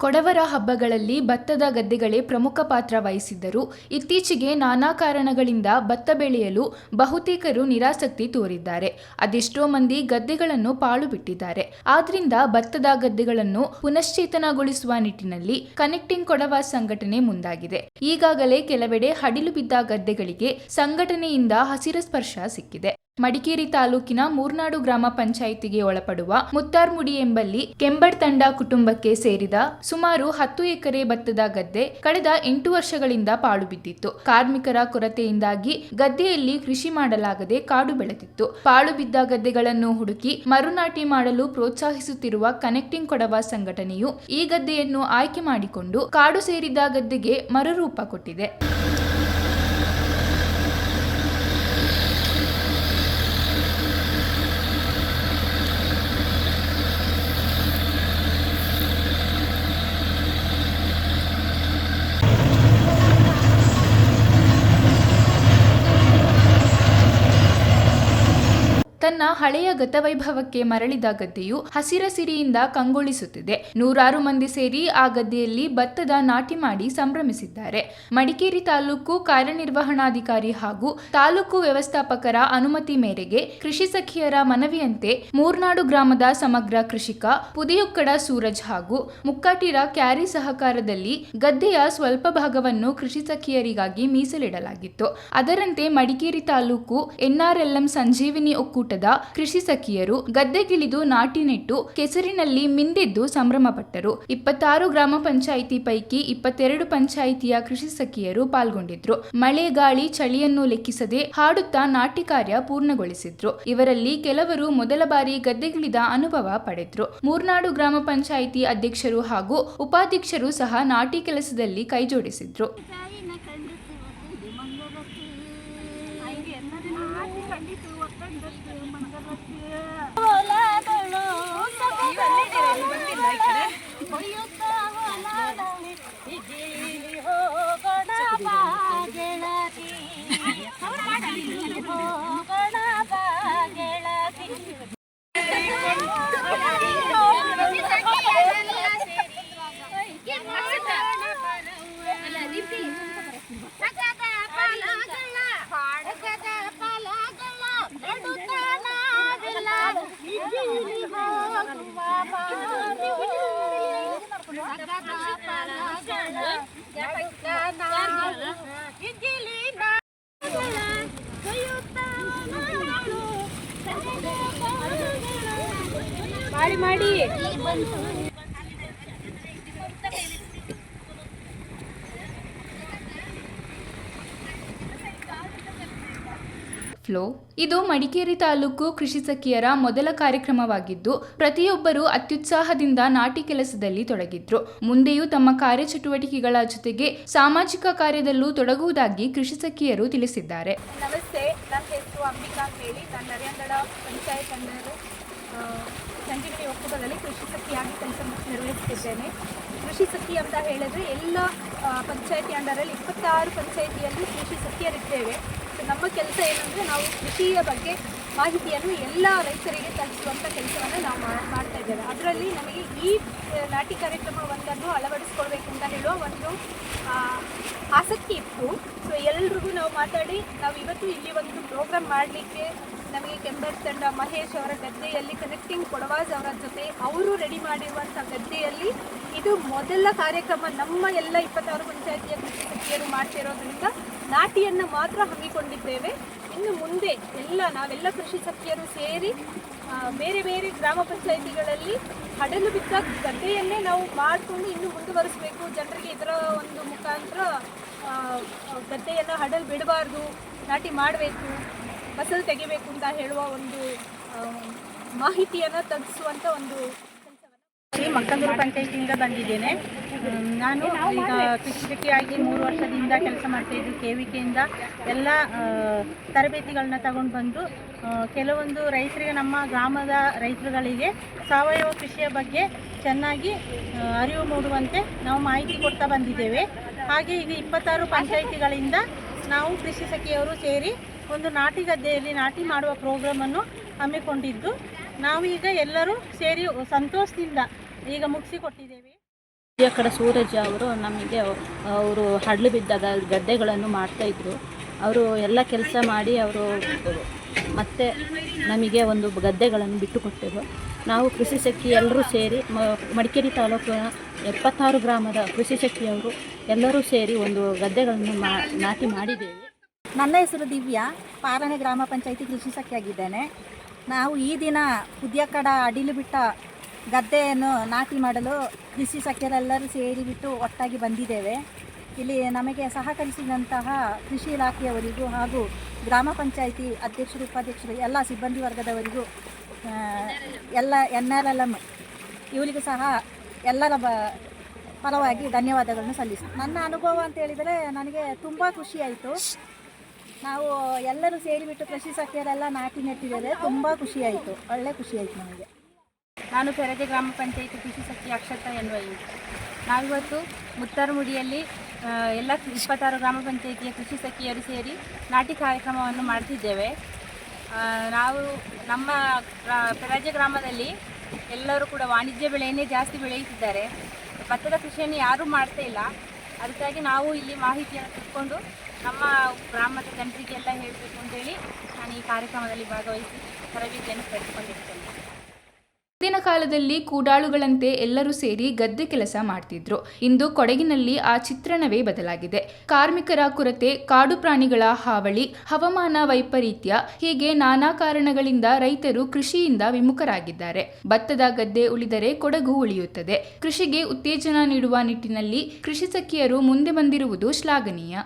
ಕೊಡವರ ಹಬ್ಬಗಳಲ್ಲಿ ಭತ್ತದ ಗದ್ದೆಗಳೇ ಪ್ರಮುಖ ಪಾತ್ರ ವಹಿಸಿದ್ದರು. ಇತ್ತೀಚೆಗೆ ನಾನಾ ಕಾರಣಗಳಿಂದ ಭತ್ತ ಬೆಳೆಯಲು ಬಹುತೇಕರು ನಿರಾಸಕ್ತಿ ತೋರಿದ್ದಾರೆ. ಅದೆಷ್ಟೋ ಮಂದಿ ಗದ್ದೆಗಳನ್ನು ಪಾಳು ಬಿಟ್ಟಿದ್ದಾರೆ. ಆದ್ರಿಂದ ಭತ್ತದ ಗದ್ದೆಗಳನ್ನು ಪುನಶ್ಚೇತನಗೊಳಿಸುವ ನಿಟ್ಟಿನಲ್ಲಿ ಕನೆಕ್ಟಿಂಗ್ ಕೊಡವ ಸಂಘಟನೆ ಮುಂದಾಗಿದೆ. ಈಗಾಗಲೇ ಕೆಲವೆಡೆ ಹಡಿಲು ಬಿದ್ದ ಗದ್ದೆಗಳಿಗೆ ಸಂಘಟನೆಯಿಂದ ಹಸಿರು ಸ್ಪರ್ಶ ಸಿಕ್ಕಿದೆ. ಮಡಿಕೇರಿ ತಾಲೂಕಿನ ಮೂರ್ನಾಡು ಗ್ರಾಮ ಪಂಚಾಯಿತಿಗೆ ಒಳಪಡುವ ಮುತ್ತಾರ್ಮುಡಿ ಎಂಬಲ್ಲಿ ಕೆಂಬಡ್ ತಂಡ ಕುಟುಂಬಕ್ಕೆ ಸೇರಿದ ಸುಮಾರು ಹತ್ತು ಎಕರೆ ಭತ್ತದ ಗದ್ದೆ ಕಳೆದ ಎಂಟು ವರ್ಷಗಳಿಂದ ಪಾಳು ಬಿದ್ದಿತ್ತು. ಕಾರ್ಮಿಕರ ಕೊರತೆಯಿಂದಾಗಿ ಗದ್ದೆಯಲ್ಲಿ ಕೃಷಿ ಮಾಡಲಾಗದೆ ಕಾಡು ಬೆಳೆದಿತ್ತು. ಪಾಳು ಬಿದ್ದ ಗದ್ದೆಗಳನ್ನು ಹುಡುಕಿ ಮರುನಾಟಿ ಮಾಡಲು ಪ್ರೋತ್ಸಾಹಿಸುತ್ತಿರುವ ಕನೆಕ್ಟಿಂಗ್ ಕೊಡವ ಸಂಘಟನೆಯು ಈ ಗದ್ದೆಯನ್ನು ಆಯ್ಕೆ ಮಾಡಿಕೊಂಡು ಕಾಡು ಸೇರಿದ ಗದ್ದೆಗೆ ಮರುರೂಪ ಕೊಟ್ಟಿದೆ. ಹಳೆಯ ಗತವೈಭವಕ್ಕೆ ಮರಳಿದ ಗದ್ದೆಯು ಹಸಿರ ಸಿರಿಯಿಂದ ಕಂಗೊಳಿಸುತ್ತಿದೆ. ನೂರಾರು ಮಂದಿ ಸೇರಿ ಆ ಗದ್ದೆಯಲ್ಲಿ ಭತ್ತದ ನಾಟಿ ಮಾಡಿ ಸಂಭ್ರಮಿಸಿದ್ದಾರೆ. ಮಡಿಕೇರಿ ತಾಲೂಕು ಕಾರ್ಯನಿರ್ವಹಣಾಧಿಕಾರಿ ಹಾಗೂ ತಾಲೂಕು ವ್ಯವಸ್ಥಾಪಕರ ಅನುಮತಿ ಮೇರೆಗೆ ಕೃಷಿ ಸಖಿಯರ ಮನವಿಯಂತೆ ಮೂರ್ನಾಡು ಗ್ರಾಮದ ಸಮಗ್ರ ಕೃಷಿಕ ಪುದಿಯುಕ್ಕಡ ಸೂರಜ್ ಹಾಗೂ ಮುಕ್ಕಾಟಿರ ಕ್ಯಾರಿ ಸಹಕಾರದಲ್ಲಿ ಗದ್ದೆಯ ಸ್ವಲ್ಪ ಭಾಗವನ್ನು ಕೃಷಿ ಸಖಿಯರಿಗಾಗಿ ಮೀಸಲಿಡಲಾಗಿತ್ತು. ಅದರಂತೆ ಮಡಿಕೇರಿ ತಾಲೂಕು ಎನ್ಆರ್ಎಲ್ಎಂ ಸಂಜೀವಿನಿ ಒಕ್ಕೂಟದ ಕೃಷಿ ಸಖಿಯರು ಗದ್ದೆಗಿಳಿದು ನಾಟಿ ನೆಟ್ಟು ಕೆಸರಿನಲ್ಲಿ ಮಿಂದೆದ್ದು ಸಂಭ್ರಮಪಟ್ಟರು. ಇಪ್ಪತ್ತಾರು ಗ್ರಾಮ ಪಂಚಾಯಿತಿ ಪೈಕಿ ಇಪ್ಪತ್ತೆರಡು ಪಂಚಾಯಿತಿಯ ಕೃಷಿ ಸಖಿಯರು ಪಾಲ್ಗೊಂಡಿದ್ರು. ಮಳೆ, ಗಾಳಿ, ಚಳಿಯನ್ನು ಲೆಕ್ಕಿಸದೆ ಹಾಡುತ್ತಾ ನಾಟಿ ಕಾರ್ಯ ಪೂರ್ಣಗೊಳಿಸಿದ್ರು. ಇವರಲ್ಲಿ ಕೆಲವರು ಮೊದಲ ಬಾರಿ ಗದ್ದೆಗಿಳಿದ ಅನುಭವ ಪಡೆದ್ರು. ಮೂರ್ನಾಡು ಗ್ರಾಮ ಪಂಚಾಯಿತಿ ಅಧ್ಯಕ್ಷರು ಹಾಗೂ ಉಪಾಧ್ಯಕ್ಷರು ಸಹ ನಾಟಿ ಕೆಲಸದಲ್ಲಿ ಕೈಜೋಡಿಸಿದ್ರು. ಹೋಗೋಣ ಬಾ ಮಾಡಿ ಮಾಡಿ. ಫ್ಲೋ ಇದು ಮಡಿಕೇರಿ ತಾಲೂಕು ಕೃಷಿ ಸಖಿಯರ ಮೊದಲ ಕಾರ್ಯಕ್ರಮವಾಗಿದ್ದು ಪ್ರತಿಯೊಬ್ಬರೂ ಅತ್ಯುತ್ಸಾಹದಿಂದ ನಾಟಿ ಕೆಲಸದಲ್ಲಿ ತೊಡಗಿದ್ರು. ಮುಂದೆಯೂ ತಮ್ಮ ಕಾರ್ಯಚಟುವಟಿಕೆಗಳ ಜೊತೆಗೆ ಸಾಮಾಜಿಕ ಕಾರ್ಯದಲ್ಲೂ ತೊಡಗುವುದಾಗಿ ಕೃಷಿ ಸಖಿಯರು ತಿಳಿಸಿದ್ದಾರೆ. ನಮಸ್ತೆ ನನ್ನ ಹೆಸರು ಅಂಬಿಕಾ ಹೇಳಿ ನಾನು ನರೇಂದ್ರ ಪಂಚಾಯತ್ ಸಂಜೀವಿನಿ ಒಕ್ಕೂಟದಲ್ಲಿ ಕೃಷಿ ಸಖಿಯಾಗಿ ಕೆಲಸ ನಿರ್ವಹಿಸುತ್ತಿದ್ದೇನೆ. ಕೃಷಿ ಸಖಿ ಅಂತ ಹೇಳಿದ್ರೆ ಎಲ್ಲ ಪಂಚಾಯತಿ ಅಂಡರಲ್ಲಿ ಇಪ್ಪತ್ತಾರು ಪಂಚಾಯತಿಯಲ್ಲಿ ಕೃಷಿ ಸಖಿಯರಿದ್ದೇವೆ. ಸೊ ನಮ್ಮ ಕೆಲಸ ಏನಂದರೆ ನಾವು ಕೃಷಿಯ ಬಗ್ಗೆ ಮಾಹಿತಿಯನ್ನು ಎಲ್ಲ ರೈತರಿಗೆ ತಲುಪಿಸುವಂಥ ಕೆಲಸವನ್ನು ನಾವು ಮಾಡ್ತಾ ಇದ್ದೇವೆ. ಅದರಲ್ಲಿ ನಮಗೆ ಈ ನಾಟಿ ಕಾರ್ಯಕ್ರಮ ಒಂದನ್ನು ಅಳವಡಿಸ್ಕೊಳ್ಬೇಕು ಅಂತ ಹೇಳುವ ಒಂದು ಆಸಕ್ತಿ ಇತ್ತು. ಸೊ ಎಲ್ರಿಗೂ ನಾವು ಮಾತಾಡಿ, ನಾವು ಇವತ್ತು ಇಲ್ಲಿ ಒಂದು ಪ್ರೋಗ್ರಾಮ್ ಮಾಡಲಿಕ್ಕೆ ನಮಗೆ ಕೆಂಬರ್ ತಂಡ, ಮಹೇಶ್ ಅವರ ಗದ್ದೆಯಲ್ಲಿ ಕನೆಕ್ಟಿಂಗ್ ಕೊಡವಾಜ್ ಅವರ ಜೊತೆ ಅವರು ರೆಡಿ ಮಾಡಿರುವಂಥ ಗದ್ದೆಯಲ್ಲಿ ಇದು ಮೊದಲ ಕಾರ್ಯಕ್ರಮ ನಮ್ಮ ಎಲ್ಲ ಇಪ್ಪತ್ತಾರು ಪಂಚಾಯತಿಯ ಕೃಷಿ ಸಚಿವರು ಮಾಡ್ತಿರೋದ್ರಿಂದ ನಾಟಿಯನ್ನು ಮಾತ್ರ ಹಮ್ಮಿಕೊಂಡಿದ್ದೇವೆ. ಇನ್ನು ಮುಂದೆ ಎಲ್ಲ ನಾವೆಲ್ಲ ಕೃಷಿ ಸಖಿಯರು ಸೇರಿ ಬೇರೆ ಬೇರೆ ಗ್ರಾಮ ಪಂಚಾಯಿತಿಗಳಲ್ಲಿ ಹಡಲು ಬಿದ್ದ ಗದ್ದೆಯನ್ನೇ ನಾವು ಮಾಡಿಕೊಂಡು ಇನ್ನು ಮುಂದುವರಿಸಬೇಕು. ಜನರಿಗೆ ಇದರ ಒಂದು ಮುಖಾಂತರ ಗದ್ದೆಯನ್ನು ಹಡಲು ಬಿಡಬಾರ್ದು, ನಾಟಿ ಮಾಡಬೇಕು, ಫಸಲು ತೆಗಿಬೇಕು ಅಂತ ಹೇಳುವ ಒಂದು ಮಾಹಿತಿಯನ್ನು ತಗ್ಸುವಂಥ ಒಂದು ಮಕ್ಕಂದೂರು ಪಂಚಾಯಿತಿಯಿಂದ ಬಂದಿದ್ದೇನೆ. ನಾನು ಈಗ ಕೃಷಿಕಿಯಾಗಿ ಮೂರು ವರ್ಷದಿಂದ ಕೆಲಸ ಮಾಡ್ತಾಯಿದ್ದು ಕೆ ವಿ ಕೆಯಿಂದ ಎಲ್ಲ ತರಬೇತಿಗಳನ್ನ ತಗೊಂಡು ಬಂದು ಕೆಲವೊಂದು ರೈತರಿಗೆ ನಮ್ಮ ಗ್ರಾಮದ ರೈತರುಗಳಿಗೆ ಸಾವಯವ ಕೃಷಿಯ ಬಗ್ಗೆ ಚೆನ್ನಾಗಿ ಅರಿವು ಮೂಡುವಂತೆ ನಾವು ಮಾಹಿತಿ ಕೊಡ್ತಾ ಬಂದಿದ್ದೇವೆ. ಹಾಗೆ ಈಗ ಇಪ್ಪತ್ತಾರು ಪಂಚಾಯಿತಿಗಳಿಂದ ನಾವು ಕೃಷಿ ಸಖಿಯವರು ಸೇರಿ ಒಂದು ನಾಟಿ ಗದ್ದೆಯಲ್ಲಿ ನಾಟಿ ಮಾಡುವ ಪ್ರೋಗ್ರಾಮನ್ನು ಹಮ್ಮಿಕೊಂಡಿದ್ದು. ನಾವು ಈಗ ಎಲ್ಲರೂ ಸೇರಿ ಸಂತೋಷದಿಂದ ಈಗ ಮುಗಿಸಿಕೊಟ್ಟಿದ್ದೇವೆ ಈ ಕಡೆ ಸೂರಜ್ ಅವರು ನಮಗೆ ಅವರು ಹಡಲು ಬಿದ್ದಾಗ ಗದ್ದೆಗಳನ್ನು ಮಾಡ್ತಾಯಿದ್ರು ಅವರು ಎಲ್ಲ ಕೆಲಸ ಮಾಡಿ ಅವರು ಮತ್ತೆ ನಮಗೆ ಒಂದು ಗದ್ದೆಗಳನ್ನು ಬಿಟ್ಟುಕೊಟ್ಟರು. ನಾವು ಕೃಷಿ ಶಕ್ತಿ ಎಲ್ಲರೂ ಸೇರಿ ಮಡಿಕೇರಿ ತಾಲೂಕಿನ ಎಪ್ಪತ್ತಾರು ಗ್ರಾಮದ ಕೃಷಿ ಶಕ್ತಿಯವರು ಎಲ್ಲರೂ ಸೇರಿ ಒಂದು ಗದ್ದೆಗಳನ್ನು ನಾಟಿ ಮಾಡಿದ್ದೇವೆ. ನನ್ನ ಹೆಸರು ದಿವ್ಯಾ. ಪಾರಣೆ ಗ್ರಾಮ ಪಂಚಾಯಿತಿ ಕೃಷಿ ಶಕ್ತಿಯಾಗಿದ್ದೇನೆ. ನಾವು ಈ ದಿನ ಉದ್ಯಕಡ ಅಡಿಲು ಬಿಟ್ಟ ಗದ್ದೆಯನ್ನು ನಾಟಿ ಮಾಡಲು ಕೃಷಿ ಸಖ್ಯರೆಲ್ಲರೂ ಸೇರಿಬಿಟ್ಟು ಒಟ್ಟಾಗಿ ಬಂದಿದ್ದೇವೆ. ಇಲ್ಲಿ ನಮಗೆ ಸಹಕರಿಸಿದಂತಹ ಕೃಷಿ ಇಲಾಖೆಯವರಿಗೂ ಹಾಗೂ ಗ್ರಾಮ ಪಂಚಾಯಿತಿ ಅಧ್ಯಕ್ಷರು, ಉಪಾಧ್ಯಕ್ಷರು, ಎಲ್ಲ ಸಿಬ್ಬಂದಿ ವರ್ಗದವರಿಗೂ ಎಲ್ಲ ಎನ್ ಆರ್ ಎಲ್ ಎಂ ಇವರಿಗೂ ಸಹ ಎಲ್ಲರ ಬ, ಪರವಾಗಿ ಧನ್ಯವಾದಗಳನ್ನು ಸಲ್ಲಿಸಿ ನನ್ನ ಅನುಭವ ಅಂತ ಹೇಳಿದರೆ ನನಗೆ ತುಂಬ ಖುಷಿಯಾಯಿತು ನಾವು ಎಲ್ಲರೂ ಸೇರಿಬಿಟ್ಟು ಕೃಷಿ ಸಖ್ಯರೆಲ್ಲ ನಾಟಿ ನೆಟ್ಟಿದ್ದೇವೆ. ತುಂಬ ಖುಷಿಯಾಯಿತು ಒಳ್ಳೆ ಖುಷಿಯಾಯಿತು ನಮಗೆ. ನಾನು ಪೆರಜೆ ಗ್ರಾಮ ಪಂಚಾಯಿತಿ ಕೃಷಿ ಸಖಿ ಅಕ್ಷತಾ ಎನ್ನುವ ನಾವಿವತ್ತು ಮುತ್ತಾರಮುಡಿಯಲ್ಲಿ ಎಲ್ಲ ಇಪ್ಪತ್ತಾರು ಗ್ರಾಮ ಪಂಚಾಯಿತಿಯ ಕೃಷಿ ಸಖಿಯರು ಸೇರಿ ನಾಟಿ ಕಾರ್ಯಕ್ರಮವನ್ನು ಮಾಡ್ತಿದ್ದೇವೆ. ನಾವು ನಮ್ಮ ಪೆರಾಜೆ ಗ್ರಾಮದಲ್ಲಿ ಎಲ್ಲರೂ ಕೂಡ ವಾಣಿಜ್ಯ ಬೆಳೆಯನ್ನೇ ಜಾಸ್ತಿ ಬೆಳೆಯುತ್ತಿದ್ದಾರೆ. ಭತ್ತದ ಕೃಷಿಯನ್ನು ಯಾರೂ ಮಾಡ್ತಾ ಇಲ್ಲ. ಅದಕ್ಕಾಗಿ ನಾವು ಇಲ್ಲಿ ಮಾಹಿತಿಯನ್ನು ತಿಳ್ಕೊಂಡು ನಮ್ಮ ಗ್ರಾಮದ ಜನರಿಗೆಲ್ಲ ಹೇಳಬೇಕು ಅಂತೇಳಿ ನಾನು ಈ ಕಾರ್ಯಕ್ರಮದಲ್ಲಿ ಭಾಗವಹಿಸಿ ತರಬೇತಿಯನ್ನು ಪಡೆದುಕೊಂಡಿರ್ತೇನೆ ಕಾಲದಲ್ಲಿ ಕೂಡಾಳುಗಳಂತೆ ಎಲ್ಲರೂ ಸೇರಿ ಗದ್ದೆ ಕೆಲಸ ಮಾಡ್ತಿದ್ರು. ಇಂದು ಕೊಡಗಿನಲ್ಲಿ ಆ ಚಿತ್ರಣವೇ ಬದಲಾಗಿದೆ. ಕಾರ್ಮಿಕರ ಕೊರತೆ, ಕಾಡು ಪ್ರಾಣಿಗಳ ಹಾವಳಿ, ಹವಾಮಾನ ವೈಪರೀತ್ಯ ಹೀಗೆ ನಾನಾ ಕಾರಣಗಳಿಂದ ರೈತರು ಕೃಷಿಯಿಂದ ವಿಮುಖರಾಗಿದ್ದಾರೆ. ಭತ್ತದ ಗದ್ದೆ ಉಳಿದರೆ ಕೊಡಗು ಉಳಿಯುತ್ತದೆ. ಕೃಷಿಗೆ ಉತ್ತೇಜನ ನೀಡುವ ನಿಟ್ಟಿನಲ್ಲಿ ಕೃಷಿ ಸಖಿಯರು ಮುಂದೆ ಬಂದಿರುವುದು ಶ್ಲಾಘನೀಯ.